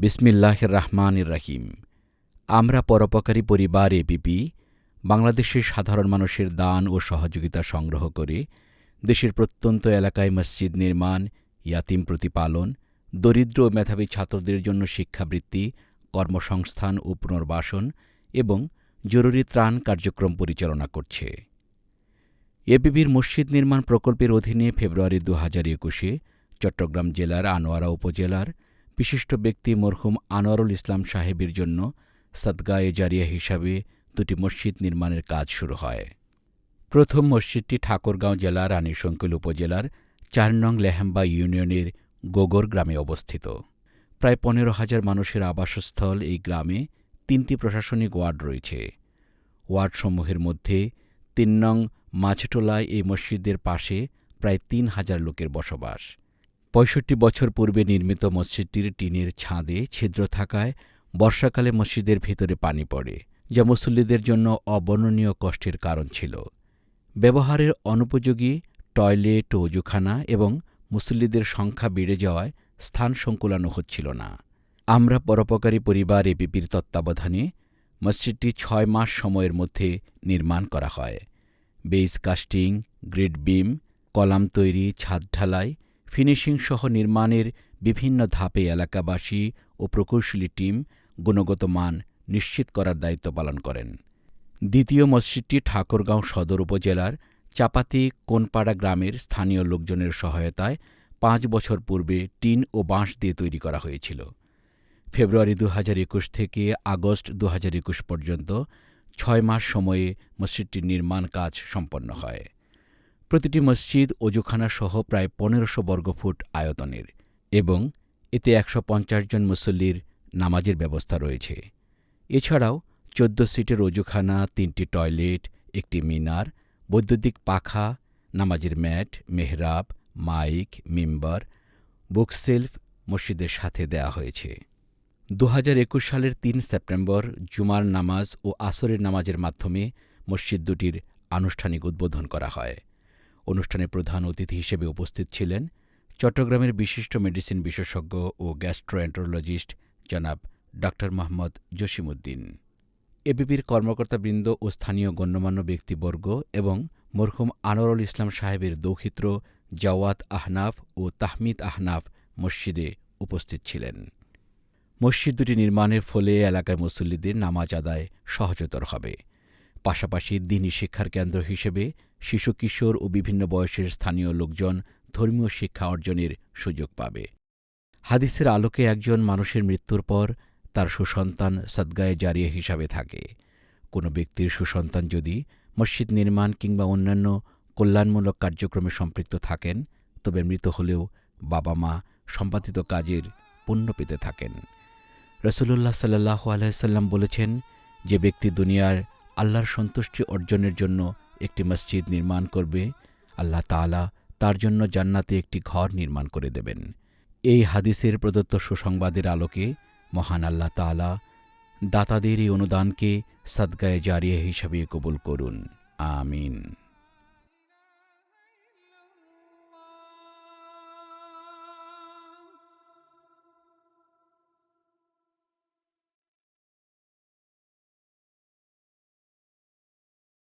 বিসমিল্লাহ রহমান রাহিম আমরা পরোপকারী পরিবার এপিপি বাংলাদেশের সাধারণ মানুষের দান ও সহযোগিতা সংগ্রহ করে দেশের প্রত্যন্ত এলাকায় মসজিদ নির্মাণ, ইয়াতিম প্রতিপালন, দরিদ্র ও মেধাবী ছাত্রদের জন্য শিক্ষাবৃত্তি, কর্মসংস্থান ও পুনর্বাসন এবং জরুরি ত্রাণ কার্যক্রম পরিচালনা করছে। এপিপির মসজিদ নির্মাণ প্রকল্পের অধীনে ফেব্রুয়ারি দু একুশে চট্টগ্রাম জেলার আনোয়ারা উপজেলার বিশিষ্ট ব্যক্তি মরহুম আনোয়ারুল ইসলাম সাহেবের জন্য সদগায়ে জারিয়া হিসাবে দুটি মসজিদ নির্মাণের কাজ শুরু হয়। প্রথম মসজিদটি ঠাকুরগাঁও জেলার রানীশঙ্কুল উপজেলার চার নং লেহেম্বা ইউনিয়নের গোগর গ্রামে অবস্থিত। প্রায় পনেরো হাজার মানুষের আবাসস্থল এই গ্রামে তিনটি প্রশাসনিক ওয়ার্ড রয়েছে। ওয়ার্ডসমূহের মধ্যে তিন নং মাছটোলায় এই মসজিদের পাশে প্রায় তিন হাজার লোকের বসবাস। পঁয়ষট্টি বছর পূর্বে নির্মিত মসজিদটির টিনের ছাদে ছিদ্র থাকায় বর্ষাকালে মসজিদের ভিতরে পানি পড়ে, যা মুসল্লিদের জন্য অবর্ণনীয় কষ্টের কারণ ছিল। ব্যবহারের অনুপযোগী টয়লেট ও অজুখানা এবং মুসল্লিদের সংখ্যা বেড়ে যাওয়ায় স্থান সংকুলানো হচ্ছিল না। আমরা পরোপকারী পরিবার এপিপির তত্ত্বাবধানে মসজিদটি ছয় মাস সময়ের মধ্যে নির্মাণ করা হয়। Base casting, grid beam, column তৈরি, ছাদ ঢালাই ফিনিশিং সহ নির্মাণের বিভিন্ন ধাপে এলাকাবাসী ও প্রকৌশলী টিম গুণগত মান নিশ্চিত করার দায়িত্ব পালন করেন। দ্বিতীয় মসজিদটি ঠাকুরগাঁও সদর উপজেলার চাপাতি কোনপাড়া গ্রামের স্থানীয় লোকজনের সহায়তায় পাঁচ বছর পূর্বে টিন ও বাঁশ দিয়ে তৈরি করা হয়েছিল। ফেব্রুয়ারি দু হাজার একুশ থেকে আগস্ট দু হাজার একুশ পর্যন্ত ছয় মাস সময়ে মসজিদটির নির্মাণ কাজ সম্পন্ন হয়। প্রতিটি মসজিদ অজুখানা সহ প্রায় পনেরোশো বর্গফুট আয়তনের এবং এতে একশো পঞ্চাশ জন মুসল্লির নামাজের ব্যবস্থা রয়েছে। এছাড়াও চোদ্দ সিটের অজুখানা, তিনটি টয়লেট, একটি মিনার, বৈদ্যুতিক পাখা, নামাজের ম্যাট, মেহরাব, মাইক, মিম্বার, বুকসেলফ মসজিদের সাথে দেয়া হয়েছে। দু সালের তিন সেপ্টেম্বর জুমার নামাজ ও আসরের নামাজের মাধ্যমে মসজিদ দুটির আনুষ্ঠানিক উদ্বোধন করা হয়। অনুষ্ঠানে প্রধান অতিথি হিসেবে উপস্থিত ছিলেন চট্টগ্রামের বিশিষ্ট মেডিসিন বিশেষজ্ঞ ও গ্যাস্ট্রোএন্টারোলজিস্ট জনাব ড মোহাম্মদ জসিমউদ্দিন। এবিপির কর্মকর্তাবৃন্দ ও স্থানীয় গণ্যমান্য ব্যক্তিবর্গ এবং মরহুম আনোয়ারুল ইসলাম সাহেবের দৌহিত্র জাওয়াত আহনাফ ও তাহমিদ আহনাফ মসজিদে উপস্থিত ছিলেন। মসজিদ দুটি নির্মাণের ফলে এলাকার মুসল্লিদের নামাজ আদায় সহজতর হবে। পাশাপাশি দিনী শিক্ষার কেন্দ্র হিসেবে শিশু কিশোর ও বিভিন্ন বয়সের স্থানীয় লোকজন ধর্মীয় শিক্ষা অর্জনের সুযোগ পাবে। হাদিসের আলোকে একজন মানুষের মৃত্যুর পর তার সুসন্তান সদ্গায়ে জারিয়া হিসাবে থাকে। কোনো ব্যক্তির সুসন্তান যদি মসজিদ নির্মাণ কিংবা অন্যান্য কল্যাণমূলক কার্যক্রমে সম্পৃক্ত থাকেন, তবে মৃত হলেও বাবা মা সম্পাদিত কাজের পুণ্য পেতে থাকেন। রসুল্লাহ সাল্লাহ আলাইসাল্লাম বলেছেন, যে ব্যক্তি দুনিয়ার আল্লাহর সন্তুষ্টি অর্জনের জন্য একটি মসজিদ নির্মাণ করবে। আল্লাহ তালা তার জন্য জান্নাতে একটি ঘর নির্মাণ করে দেবেন। এই হাদিসের প্রদত্ত সুসংবাদের আলোকে মহান আল্লাহ তালা দাতাদের এই অনুদানকে সদ্গায়ে জারিয়া হিসাবে কবুল করুন। আমিন।